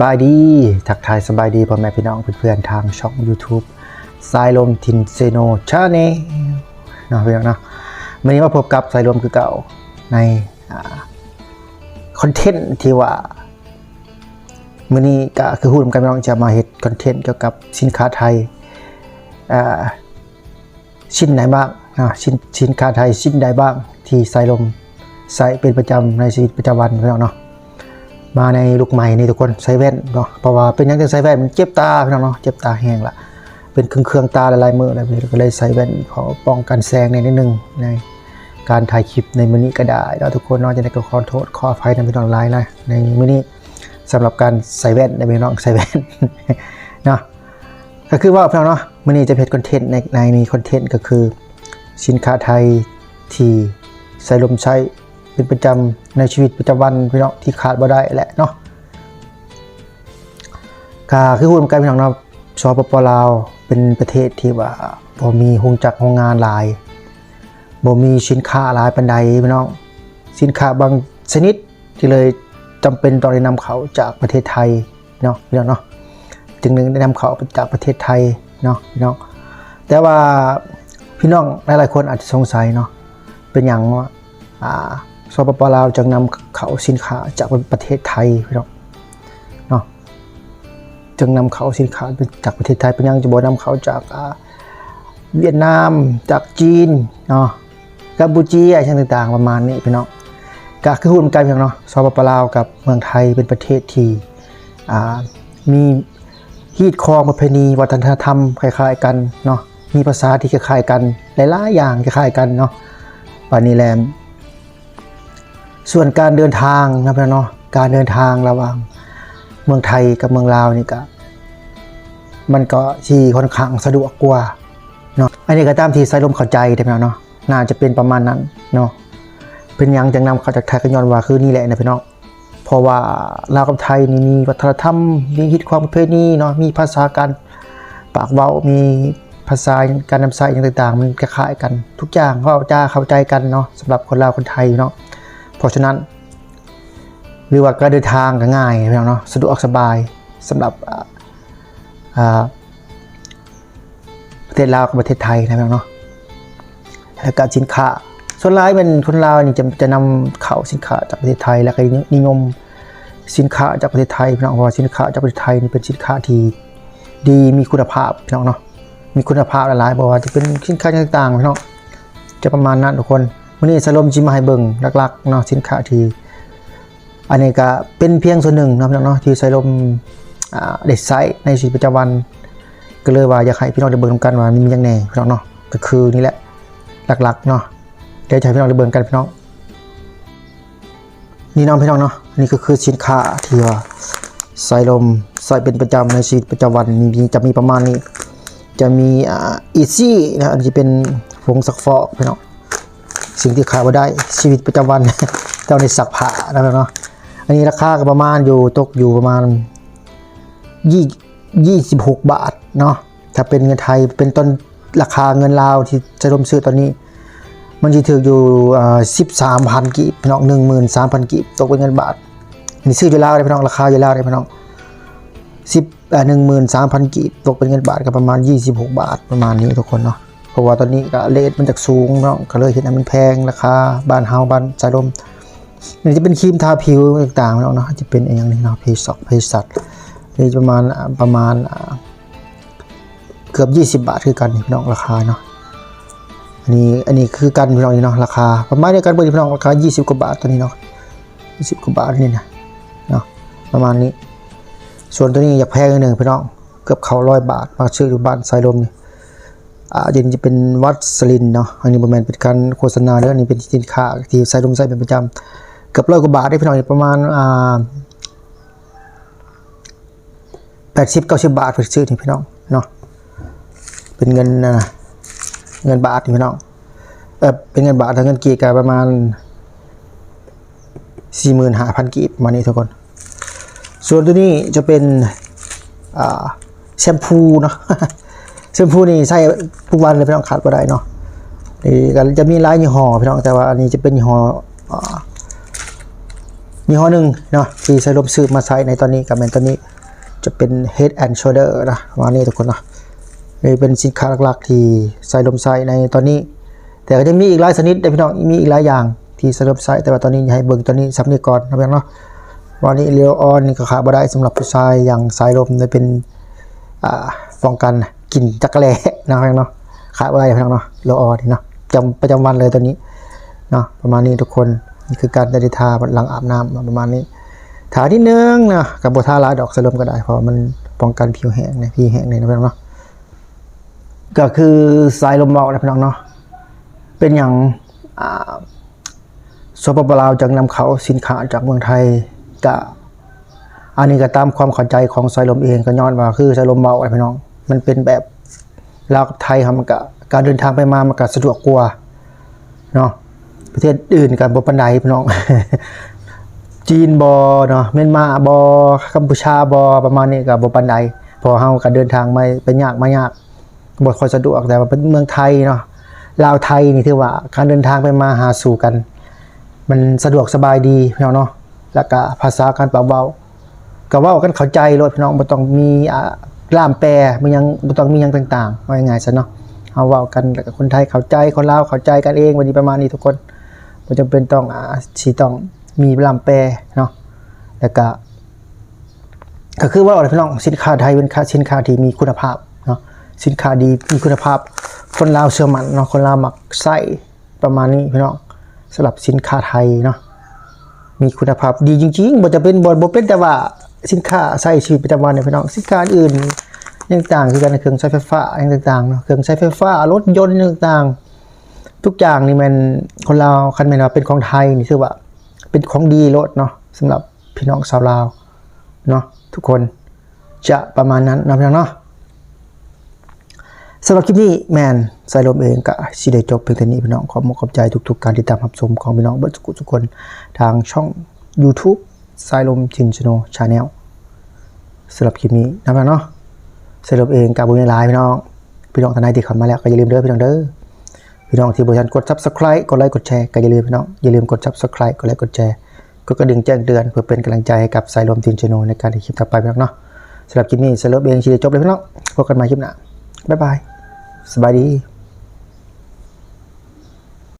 บายดีทักทายสบายดีพ่อแม่พี่น้องเพื่อนๆทางช่อง YouTube สายลมทินเซโนชาแนลเนาะพี่น้องเนาะวันนี้มาพบกับสายลมคือเก่าในคอนเทนต์ที่ว่ามื่อนี้ก็คือหุ้นกันน้องจะมาเฮ็ดคอนเทนต์เกี่ยวกับสินค้าไทยชิ้นไหนบ้างนะชิ้นสินค้าไทยชิ้นใดบ้างที่สายลมใส่เป็นประจำในชีวิตประจำวันพี่น้องเนาะ มาในลุกใหม่นี่ทุกคนใส่แว่นเนาะเพราะว่าเป็นยังจะใส่แว่นมันเจ็บตาพี่น้องเนาะเจ็บตาแห้งละเป็นเครื่องเครื่องตาละลายมืออะไรแบบนี้ก็เลยใส่แว่นขอป้องกันแสงในนิดนึงในการถ่ายคลิปในมือนี้ก็ได้เนาะทุกคนเนาะจะได้ก็ขอโทษขออภัยในพี่น้องไลน์นะในมือนี้สำหรับการใส่แว่นในพี่น้องใส่แว่นเนาะก็คือว่าพี่น้องเนาะมือนี้จะเพจคอนเทนต์ในในนี้คอนเทนต์ก็คือ สินค้าไทยที่ใส่ลมใช้ เป็นประจำในชีวิตประจำวันพี่น้องที่ขาดบ่ได้แหละเนาะก็คือพูดกันพี่น้องเนาะสปปลาวเป็นประเทศที่ว่าบ่มีโรงจักรโรงงานหลายบ่มีสินค้าหลายปานใดพี่น้องสินค้าบางชนิดที่เลยจำเป็นต้องได้นำเขาจากประเทศไทยเนาะพี่น้องเนาะจึงได้นำเขาจากประเทศไทยเนาะพี่น้องแต่ว่าพี่น้องหลายๆคนอาจจะสงสัยเนาะเป็นอย่างว่าอ่า สปปลาวจะนำเขาสินค้าจากประเทศไทยพี่น้องเนาะจึงนำเขาสินค้าจากประเทศไทยเป็นย่างจะบ่นำเขาจากเวียดนามจากจีนเนาะกัมพูชีอะไรต่างๆประมาณนี้พี่น้องก็คือหุ้นกันพี่น้องเนาะสปปลาวกับเมืองไทยเป็นประเทศที่มีฮีดคองประเพณีวัฒนธรรมคล้ายๆกันเนาะมีภาษาที่คล้ายๆกันหลายๆอย่างคล้ายๆกันเนาะปานีแลนด์ ส่วนการเดินทางนะพี่น้องเนาะการเดินทางระหว่างเมืองไทยกับเมืองลาวนี่ก็มันก็ที่ค่อนข้างสะดวกกว่าเนาะอันนี้ก็ตามที่ใส่ลมเข้าใจแต่พี่น้องเนาะน่าจะเป็นประมาณนั้นเนาะเป็นยังจังนำเขาจากไทยกันย้อนว่าคือนี่แหละนะพี่น้องเพราะว่าลาวกับไทยนี่มีวัฒนธรรมมีฮิตความประเพณีเนาะมีภาษาการปากเว้ามีภาษาการนำใช้อย่างต่างๆ มันคล้ายๆกันทุกอย่างก็จเข้าใจกันเนาะสำหรับคนลาวคนไทยเนาะ เพราะฉะนั้น หรือว่าการเดินทางก็ง่ายพี่น้องเนาะสะดวกสบายสำหรับประเทศลาวกับประเทศไทยนะพี่น้องเนาะแล้วก็สินค้าส่วนร้ายเป็นคนลาวนี่จะจะนำเข้าสินค้าจากประเทศไทย แล้วก็นิยมสินค้าจากประเทศไทยพี่น้องเพราะว่าสินค้าจากประเทศไทยนี่เป็นสินค้าที่ดีมีคุณภาพพี่น้องเนาะมีคุณภาพหลายๆบอกว่าจะเป็นสินค้าต่างๆพี่น้องจะประมาณนั้นทุกคน วันนี้สลมจิมาให้เบิงหลักๆเนาะสินค้าที่อันนี้ก็เป็นเพียงส่วนหนึ่งนะพี่น้องเนาะที่สลมอ่าได้ใช้ในชีวิตประจำวัน ก็เลยว่าอยากให้พี่น้องได้เบิ่งกันว่ามีอย่างแน่พี่น้องเนาะก็คือนี่แหละหลักๆเนาะเดี๋ยวจะให้พี่น้องได้เบิ่งกันพี่น้องนี่น้องพี่น้องเนาะนี่ก็คือสินค้าที่ว่าใส่ลมใส่เป็นประจำในชีวิตประจำวันมีจะมีประมาณนี้ จะมีอ่าอีซี่นะอันนี้เป็นผงซักฟอกพี่น้อง สิ่งที่ขายมาได้ชีวิตประจำวันต้องในซักผ้านะเนาะอันนี้ราคาก็ประมาณอยู่ตกอยู่ประมาณยี่ยี่สิบหกบาทเนาะถ้าเป็นเงินไทยเป็นต้นราคาเงินลาวที่จะรวมซื้อตอนนี้ มันจะถืออยู่สิบสามพันกีบพี่น้องหนึ่งหมื่นสามพันกีบตกเป็นเงินบาทอันนี้ซื้ออยู่ล้วเลยพี่น้องราคาอยู่ล้วเลยพี่น้องสิบหนึ่งหมื่นสามพันกีบตกเป็นเงินบาทก็ประมาณยี่สิบหกบาทประมาณนี้ทุกคนเนาะ เพราะว่าตอนนี้ก็เลทมันจากสูงเนาะก็เลยเห็นอันมันแพงราคาบ้านเฮาบ้านสายลมนี่จะเป็นครีมทาผิวต่างๆพี่น้องเนาะจะเป็นอย่างนี้เนาะเพศสกเพศสัตว์นี่ประมาณประมาณเกือบยี่สิบบาทคือกันพี่น้องราคาเนาะอันนี้อันนี้คือกันพี่น้องนี่เนาะราคาประมาณเดียวกันเบอร์พี่น้องราคา 20 กว่าบาทตัวนี้เนาะ20 กว่าบาทนี่นะเนาะประมาณนี้ ส่วนตัวนี้อยากแพงนิดหนึ่งพี่น้องเกือบเขาร้อยบาทมาซื้ออยู่บ้านสายลมนี่ อ่าเดี๋ยวนี้จะเป็นวัดสลินเนาะอันนี้บริเวณเป็นการโฆษณาเด้ออันนี้เป็นสินค้าที่ใสายลมใส่เป็นประจำเกือบร้อยกว่าบาทได้พี่น้องประมาณอ่าแปดสิบเก้าสิบบาทเพื่อซื้อนี่พี่น้องเนาะเป็นเงินนะเงินบาทนี่พี่น้องเออเป็นเงินบาทถ้าเงินกีบก็ประมาณสี่หมื่นห้าพันกีบประมาณนี้ทุกคน ส่วนตัวนี้จะเป็นอ่าแชมพูเนาะ แชมพูนี่ใช้ทุกวันเลยพี่น้องขาดก็ได้เนาะนี่ก็จะมีหลายยี่ห้อพี่น้องแต่ว่าอันนี้จะเป็นยี่ห้อยี่ห้อหนึ่งเนาะที่ใช้ลมซื้อมาใช้ในตอนนี้กับแมนตอนนี้จะเป็น head and shoulder นะประมาณนี้ทุกคนเนาะนี่เป็นสินค้าหลักๆที่ใส่ลมใส่ในตอนนี้ แต่ก็จะมีอีกหลายชนิดเด้พี่น้องมีอีกหลายอย่างที่ใส่ลมใส่แต่ว่าตอนนี้อยาให้เบิ่งตัวนี้สำเนียก่อนนะพี่น้องเนาะวันนี้เรียวออนนี่ก็ขาดบ่ได้สำหรับผู้ชายอย่างสายลมเนี่ยเป็นป้องกัน กลิ่นจักระแลนะพี่น้องเนาะขาดบ่ได้พี่น้องเนาะเรียวออนี่เนาะจำประจำวันเลยตัวนี้เนาะประมาณนี้ทุกคนนี่คือการได้ทาหลังอาบน้ำประมาณนี้ทาที่นึงนะกับบทาลายดอกสลมก็ได้เพราะมันป้องกันผิวแห้งนะผิวแห้งเนี่ยนะพี่น้องเนาะก็คือสายลมเบานะพี่น้องเนาะเป็นอย่างอ่าสปปลาวจากนำเขาสินค้าจากเมืองไทยก็อันนี้ก็ตามความเข้าใจของสายลมเองก็ย้อนว่าคือสายลมเบานะพี่น้อง มันเป็นแบบลาวกับไทยครับมันก็การเดินทางไปมามันก็สะดวกกว่าเนาะประเทศอื่นกับบ่ปานใดพี่น้อง จีนบอเนาะเมียนมาบอกัมพูชาบอประมาณนี้กับบปานใดพอเฮาก็เดินทางมาไปยากมายากบ่ค่อยสะดวกแต่ว่าเป็นเมืองไทยเนาะลาวไทยนี่ถือว่าการเดินทางไปมาหาสู่กัน มันสะดวกสบายดีพี่น้องเนาะแล้วก็ภาษาการปรับเว้าก็เว้ากันเข้าใจโลดพี่น้องบ่ต้องมีอ่า ล่ามแปลบ่ยังบ่ต้องมียังต่างๆว่าง่ายๆซะเนาะเฮาเว้ากันแล้วก็คนไทยเข้าใจคนลาวเข้าใจกันเองวันนี้ประมาณนี้ทุกคนบ่จำเป็นต้องอ่าสิต้องมีลำแปรเนาะแล้วก็ก็คือว่าอะไรพี่น้องสินค้าไทยเป็นสินค้าที่มีคุณภาพเนาะสินค้าดีมีคุณภาพ คนลาวเชื่อมันเนาะคนลาวมักใส่ประมาณนี้พี่น้องสำหรับสินค้าไทยเนาะมีคุณภาพดีจริงๆบ่จะเป็นบ่บ่เป็นแต่ว่า สินค้าใส่ชีวิตประจำวันเนี่ยพี่น้องสินค้าอื่นยังต่างคือกันเครื่องใช้ไฟฟ้าอย่างต่างๆเนาะเครื่องใช้ไฟฟ้ารถยนต์ต่างๆ ทุกอย่างนี่มันคนลาวคันแม่นว่าเป็นของไทยนี่ถือว่าเป็นของดีโลดเนาะสำหรับพี่น้องชาวลาวเนาะทุกคนจะประมาณนั้นนะพี่น้องเนาะสำหรับคลิปนี้แมนสายลมเองก็สิได้จบเพียงเท่านี้พี่น้องขอบคุณขอบใจทุกๆการติดตามรับชมของพี่น้องเบิร์สุกุทุกคนทางช่อง YouTube สายลมชินชโนชาแนลสำหรับคลิปนี้นะพี่น้องเนาะสายลมเองกับบุญในไลน์พี่น้อง พี่น้องท่านใดที่เข้ามาแล้วก็อย่าลืมเด้อพี่น้องเด้อพี่น้องที่บริษัทกด subscribe กดไลค์กดแชร์ก็อย่าลืมพี่น้องอย่าลืมกด subscribe กดไลค์กดแชร์กดกระดิ่งแจ้งเตือนเพื่อเป็นกำลังใจให้กับสายลมทีนชโนในการที่คลิปต่อไปพี่น้องเนาะสำหรับคลิปนี้สรุปเองชีวิตจบเลยพี่น้องพบกันใหม่คลิปหน้าบ๊ายบายสบายดี